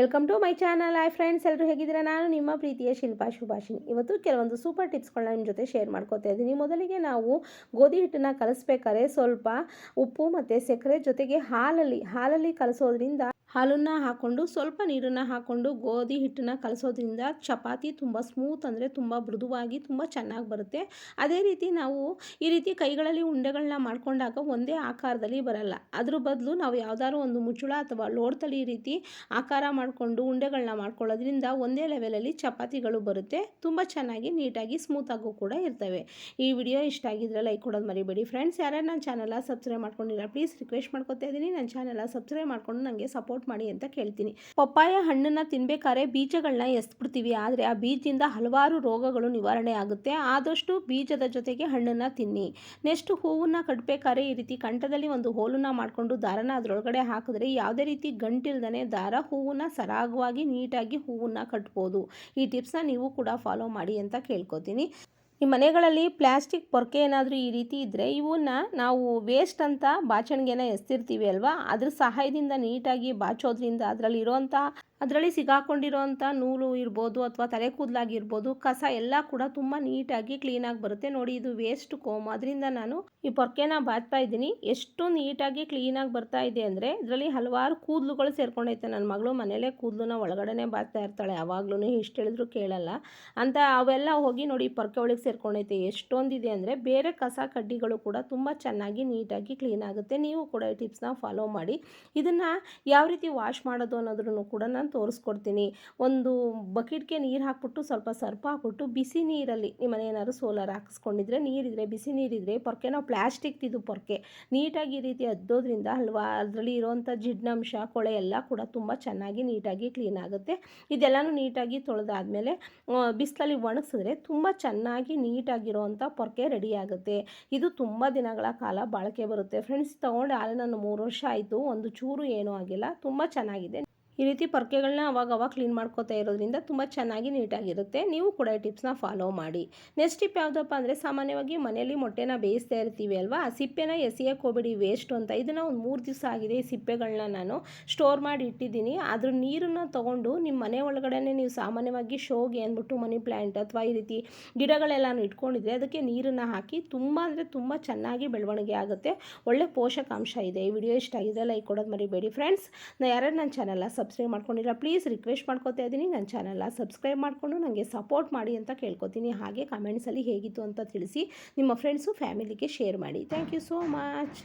Welcome to my channel hi friends ಎಲ್ಲರೂ ಹೇಗಿದ್ದೀರಾ? ನಾನು ನಿಮ್ಮ ಪ್ರೀತಿಯ ಶಿಲ್ಪಾ ಶುಭಾಷಿನಿ ಇವತ್ತು ಕೆಲವೊಂದು ಸೂಪರ್ ಟಿಪ್ಸ್ಗಳನ್ನ ನಿಮ್ಮ ಜೊತೆ ಶೇರ್ ಮಾಡ್ಕೋತಾ ಇದ್ದೀನಿ. ಮೊದಲಿಗೆ ನಾವು ಗೋಧಿ ಹಿಟ್ಟನ್ನು ಕಲಿಸ್ಬೇಕಾದ್ರೆ ಸ್ವಲ್ಪ ಉಪ್ಪು ಮತ್ತು ಸಕ್ಕರೆ ಜೊತೆಗೆ ಹಾಲಲ್ಲಿ ಹಾಲಲ್ಲಿ ಕಲಿಸೋದ್ರಿಂದ ಹಾಲನ್ನು ಹಾಕ್ಕೊಂಡು ಸ್ವಲ್ಪ ನೀರನ್ನು ಹಾಕ್ಕೊಂಡು ಗೋಧಿ ಹಿಟ್ಟನ್ನು ಕಲಸೋದ್ರಿಂದ ಚಪಾತಿ ತುಂಬ ಸ್ಮೂತ್ ಅಂದರೆ ತುಂಬ ಮೃದುವಾಗಿ ತುಂಬ ಚೆನ್ನಾಗಿ ಬರುತ್ತೆ. ಅದೇ ರೀತಿ ನಾವು ಈ ರೀತಿ ಕೈಗಳಲ್ಲಿ ಉಂಡೆಗಳನ್ನ ಮಾಡ್ಕೊಂಡಾಗ ಒಂದೇ ಆಕಾರದಲ್ಲಿ ಬರಲ್ಲ. ಅದ್ರ ಬದಲು ನಾವು ಯಾವುದಾದ್ರು ಒಂದು ಮುಚ್ಚುಳ ಅಥವಾ ಲೋಡ್ತಳಿ ಈ ರೀತಿ ಆಕಾರ ಮಾಡಿಕೊಂಡು ಉಂಡೆಗಳನ್ನ ಮಾಡ್ಕೊಳ್ಳೋದ್ರಿಂದ ಒಂದೇ ಲೆವೆಲಲ್ಲಿ ಚಪಾತಿಗಳು ಬರುತ್ತೆ. ತುಂಬ ಚೆನ್ನಾಗಿ ನೀಟಾಗಿ ಸ್ಮೂತಾಗೂ ಕೂಡ ಇರ್ತವೆ. ಈ ವಿಡಿಯೋ ಇಷ್ಟ ಆಗಿದ್ರೆ ಲೈಕ್ ಕೊಡೋದು ಮರಿಬೇಡಿ. ಫ್ರೆಂಡ್ಸ್, ಯಾರ್ಯಾರು ನನ್ನ ಚಾನಲ ಸಬ್ಸ್ಕ್ರೈಬ್ ಮಾಡ್ಕೊಂಡಿಲ್ಲ ಪ್ಲೀಸ್ ರಿಕ್ವೆಸ್ಟ್ ಮಾಡ್ಕೊತಾ ಇದ್ದೀನಿ. ನನ್ನ ಚಾನಲ ಸಬ್ಸ್ಕ್ರೈಬ್ ಮಾಡ್ಕೊಂಡು ನನಗೆ ಸಪೋರ್ಟ್ ಮಾಡಿ ಅಂತ ಕೇಳ್ತೀನಿ. ಪಪ್ಪಾಯ ಹಣ್ಣನ್ನು ತಿನ್ಬೇಕಾದ್ರೆ ಬೀಜಗಳನ್ನ ಎಸ್ಬಿಡ್ತೀವಿ. ಆದರೆ ಆ ಬೀಜದಿಂದ ಹಲವಾರು ರೋಗಗಳು ನಿವಾರಣೆ ಆಗುತ್ತೆ. ಆದಷ್ಟು ಬೀಜದ ಜೊತೆಗೆ ಹಣ್ಣನ್ನು ತಿನ್ನಿ. ನೆಕ್ಸ್ಟ್ ಹೂವನ್ನ ಕಟ್ಟಬೇಕಾದ್ರೆ ಈ ರೀತಿ ಕಂಠದಲ್ಲಿ ಒಂದು ಹೋಲನ್ನ ಮಾಡಿಕೊಂಡು ದಾರನ ಅದರೊಳಗಡೆ ಹಾಕಿದ್ರೆ ಯಾವುದೇ ರೀತಿ ಗಂಟಿಲ್ದನೆ ದಾರ ಹೂವನ್ನ ಸರಾಗವಾಗಿ ನೀಟಾಗಿ ಹೂವನ್ನ ಕಟ್ಬೋದು. ಈ ಟಿಪ್ಸ್ನ ನೀವು ಕೂಡ ಫಾಲೋ ಮಾಡಿ ಅಂತ ಕೇಳ್ಕೊತೀನಿ. ಈ ಮನೆಗಳಲ್ಲಿ ಪ್ಲಾಸ್ಟಿಕ್ ಪೊರ್ಕೆ ಏನಾದರೂ ಈ ರೀತಿ ಇದ್ದರೆ ಇವನ್ನ ನಾವು ವೇಸ್ಟ್ ಅಂತ ಬಾಚಣಿಗೆನ ಎಸ್ತಿರ್ತೀವಿ ಅಲ್ವಾ? ಅದ್ರ ಸಹಾಯದಿಂದ ನೀಟಾಗಿ ಬಾಚೋದ್ರಿಂದ ಅದರಲ್ಲಿ ಇರೋವಂಥ ಅದರಲ್ಲಿ ಸಿಗಾಕೊಂಡಿರೋಂಥ ನೂಲು ಇರ್ಬೋದು ಅಥವಾ ತಲೆ ಕೂದಲಾಗಿರ್ಬೋದು, ಕಸ ಎಲ್ಲ ಕೂಡ ತುಂಬ ನೀಟಾಗಿ ಕ್ಲೀನಾಗಿ ಬರುತ್ತೆ. ನೋಡಿ, ಇದು ವೇಸ್ಟ್ ಕೋಮ್ ಅದರಿಂದ ನಾನು ಈ ಪೊರ್ಕೆನ ಬಾಚ್ತಾ ಇದ್ದೀನಿ. ಎಷ್ಟು ನೀಟಾಗಿ ಕ್ಲೀನಾಗಿ ಬರ್ತಾ ಇದೆ ಅಂದರೆ ಇದರಲ್ಲಿ ಹಲವಾರು ಕೂದಲುಗಳು ಸೇರ್ಕೊಂಡೈತೆ. ನನ್ನ ಮಗಳು ಮನೇಲೇ ಕೂದಲುನ ಒಳಗಡೆನೆ ಬಾಚ್ತಾ ಇರ್ತಾಳೆ. ಯಾವಾಗ್ಲೂ ಇಷ್ಟು ಹೇಳಿದ್ರು ಕೇಳಲ್ಲ. ಅಂತ ಅವೆಲ್ಲ ಹೋಗಿ ನೋಡಿ ಪೊರ್ಕೆ ಒಳಗೆ ಸೇರ್ಕೊಂಡೈತೆ. ಎಷ್ಟೊಂದಿದೆ ಅಂದರೆ ಬೇರೆ ಕಸ ಕಡ್ಡಿಗಳು ಕೂಡ ತುಂಬ ಚೆನ್ನಾಗಿ ನೀಟಾಗಿ ಕ್ಲೀನ್ ಆಗುತ್ತೆ. ನೀವು ಕೂಡ ಈ ಟಿಪ್ಸ್ನ ಫಾಲೋ ಮಾಡಿ. ಇದನ್ನು ಯಾವ ರೀತಿ ವಾಶ್ ಮಾಡೋದು ಅನ್ನೋದ್ರೂ ಕೂಡ ನಾನು ತೋರಿಸ್ಕೊಡ್ತೀನಿ. ಒಂದು ಬಕೆಟ್ಗೆ ನೀರು ಹಾಕ್ಬಿಟ್ಟು ಸ್ವಲ್ಪ ಸರ್ಪ ಹಾಕ್ಬಿಟ್ಟು ಬಿಸಿ ನೀರಲ್ಲಿ ನಿಮ್ಮ ಮನೆ ಏನಾದ್ರು ಸೋಲಾರ್ ಹಾಕಿಸ್ಕೊಂಡಿದ್ರೆ ನೀರಿದ್ರೆ ಬಿಸಿ ನೀರಿದ್ರೆ ಪೊರ್ಕೆ, ನಾವು ಪ್ಲಾಸ್ಟಿಕ್ ಇದು ಪೊರ್ಕೆ. ನೀಟಾಗಿ ಈ ರೀತಿ ಅದ್ದೋದ್ರಿಂದ ಅಲ್ವಾ ಅದರಲ್ಲಿ ಇರೋವಂಥ ಜಿಡ್ನಾಂಶ, ಕೊಳೆ ಎಲ್ಲ ಕೂಡ ತುಂಬ ಚೆನ್ನಾಗಿ ನೀಟಾಗಿ ಕ್ಲೀನ್ ಆಗುತ್ತೆ. ಇದೆಲ್ಲನೂ ನೀಟಾಗಿ ತೊಳೆದಾದ್ಮೇಲೆ ಬಿಸಿಲಲ್ಲಿ ಒಣಗಿಸಿದ್ರೆ ತುಂಬ ಚೆನ್ನಾಗಿ ನೀಟಾಗಿರೋವಂಥ ಪೊರ್ಕೆ ರೆಡಿ ಆಗುತ್ತೆ. ಇದು ತುಂಬ ದಿನಗಳ ಕಾಲ ಬಾಳಿಕೆ ಬರುತ್ತೆ. ಫ್ರೆಂಡ್ಸ್, ತೊಗೊಂಡು ಆಲೆ ನಾನು ಮೂರು ವರ್ಷ ಆಯಿತು, ಒಂದು ಚೂರು ಏನೂ ಆಗಿಲ್ಲ. ತುಂಬ ಚೆನ್ನಾಗಿದೆ. ಈ ರೀತಿ ಪೊರ್ಕೆಗಳನ್ನ ಅವಾಗ ಅವಾಗ ಕ್ಲೀನ್ ಮಾಡ್ಕೋತಾ ಇರೋದ್ರಿಂದ ತುಂಬ ಚೆನ್ನಾಗಿ ನೀಟಾಗಿರುತ್ತೆ. ನೀವು ಕೂಡ ಈ ಟಿಪ್ಸ್ನ ಫಾಲೋ ಮಾಡಿ. ನೆಕ್ಸ್ಟ್ ಟಿಪ್ ಯಾವುದಪ್ಪ ಅಂದರೆ ಸಾಮಾನ್ಯವಾಗಿ ಮನೆಯಲ್ಲಿ ಮೊಟ್ಟೆನ ಬೇಯಿಸ್ತಾ ಇರ್ತೀವಿ ಅಲ್ವಾ? ಆ ಸಿಪ್ಪೆನ ಎಸೆಯಕ್ಕೆ ಹೋಗ್ಬಿಡಿ ವೇಸ್ಟ್ ಅಂತ ಇದನ್ನು ಒಂದು ಮೂರು ದಿವಸ ಆಗಿದೆ ಈ ಸಿಪ್ಪೆಗಳನ್ನ ನಾನು ಸ್ಟೋರ್ ಮಾಡಿ ಇಟ್ಟಿದ್ದೀನಿ. ಅದ್ರ ನೀರನ್ನು ತೊಗೊಂಡು ನಿಮ್ಮ ಮನೆ ಒಳಗಡೆ ನೀವು ಸಾಮಾನ್ಯವಾಗಿ ಶೋಗೆ ಅಂದ್ಬಿಟ್ಟು ಮನಿ ಪ್ಲ್ಯಾಂಟ್ ಅಥವಾ ಈ ರೀತಿ ಗಿಡಗಳೆಲ್ಲನೂ ಇಟ್ಕೊಂಡಿದ್ರೆ ಅದಕ್ಕೆ ನೀರನ್ನು ಹಾಕಿ ತುಂಬ ಅಂದರೆ ತುಂಬ ಚೆನ್ನಾಗಿ ಬೆಳವಣಿಗೆ ಆಗುತ್ತೆ. ಒಳ್ಳೆ ಪೋಷಕಾಂಶ ಇದೆ. ಈ ವಿಡಿಯೋ ಇಷ್ಟ ಆಗಿದೆ ಲೈಕ್ ಕೊಡೋದು ಮರಿಬೇಡಿ ಫ್ರೆಂಡ್ಸ್ ನಾ ಯಾರ್ಯಾರು ನನ್ನ ಚಾನಲ್ನ ಸಬ್ಸ್ಕ್ರೈಬ್ ಮಾಡ್ಕೊಂಡಿಲ್ಲ ಪ್ಲೀಸ್ ರಿಕ್ವೆಸ್ಟ್ ಮಾಡ್ಕೋತಾ ಇದ್ದೀನಿ. ನನ್ನ ಚಾನಲ್ನ ಸಬ್ಸ್ಕ್ರೈಬ್ ಮಾಡಿಕೊಂಡು ನನಗೆ ಸಪೋರ್ಟ್ ಮಾಡಿ ಅಂತ ಕೇಳ್ಕೊತೀನಿ. ಹಾಗೆ ಕಮೆಂಟ್ಸಲ್ಲಿ ಹೇಗಿತ್ತು ಅಂತ ತಿಳಿಸಿ, ನಿಮ್ಮ ಫ್ರೆಂಡ್ಸು ಫ್ಯಾಮಿಲಿಗೆ ಶೇರ್ ಮಾಡಿ. Thank you so much